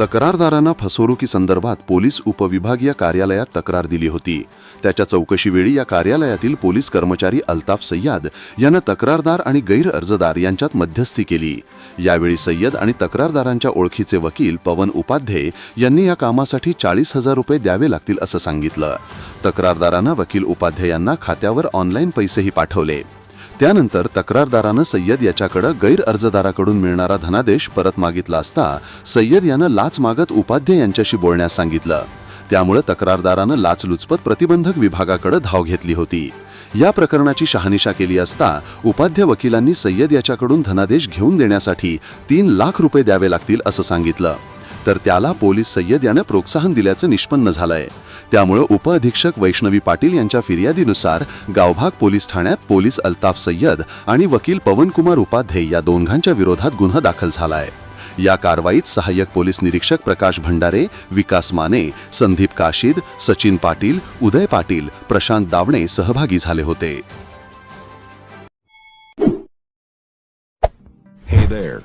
तक्रारदारांना फसवणुकीसंदर्भात police उपविभागीय कार्यालयात तक्रार दिली होती. त्याच्या चौकशीवेळी या कार्यालयातील पोलीस कर्मचारी अल्ताफ सय्यद यानं तक्रारदार आणि गैर अर्जदार यांच्यात मध्यस्थी केली. यावेळी सय्यद आणि तक्रारदारांच्या ओळखीचे वकील पवन उपाध्ये यांनी या कामासाठी चाळीस हजार रुपये द्यावे लागतील असं सांगितलं. तक्रारदारांना वकील उपाध्ये यांना खात्यावर ऑनलाईन पैसेही पाठवले. त्यानंतर तक्रारदारानं सय्यद याच्याकडं गैर अर्जदाराकडून मिळणारा धनादेश परत मागितला असता सय्यद यानं लाच मागत उपाध्ये यांच्याशी बोलण्यास सांगितलं. त्यामुळे तक्रारदारानं लाचलुचपत प्रतिबंधक विभागाकडे धाव घेतली होती. या प्रकरणाची शहानिशा केली असता उपाध्य वकिलांनी सय्यद याच्याकडून धनादेश घेऊन देण्यासाठी तीन लाख रुपये द्यावे लागतील असं सांगितलं. तर त्याला पोलीस सय्यद यानं प्रोत्साहन दिल्याचं निष्पन्न झालंय त्यामुळे उपअधीक्षक वैष्णवी पाटील यांच्या फिर्यादीनुसार गावभाग पोलीस ठाण्यात पोलीस अल्ताफ सय्यद आणि वकील पवनकुमार उपाध्ये या दोघांच्या विरोधात गुन्हा दाखल झालाय या कारवाईत सहाय्यक पोलीस निरीक्षक प्रकाश भंडारे विकास माने संदीप काशीद सचिन पाटील उदय पाटील प्रशांत दावणे सहभागी झाले होते Hey there.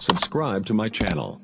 Subscribe to my channel.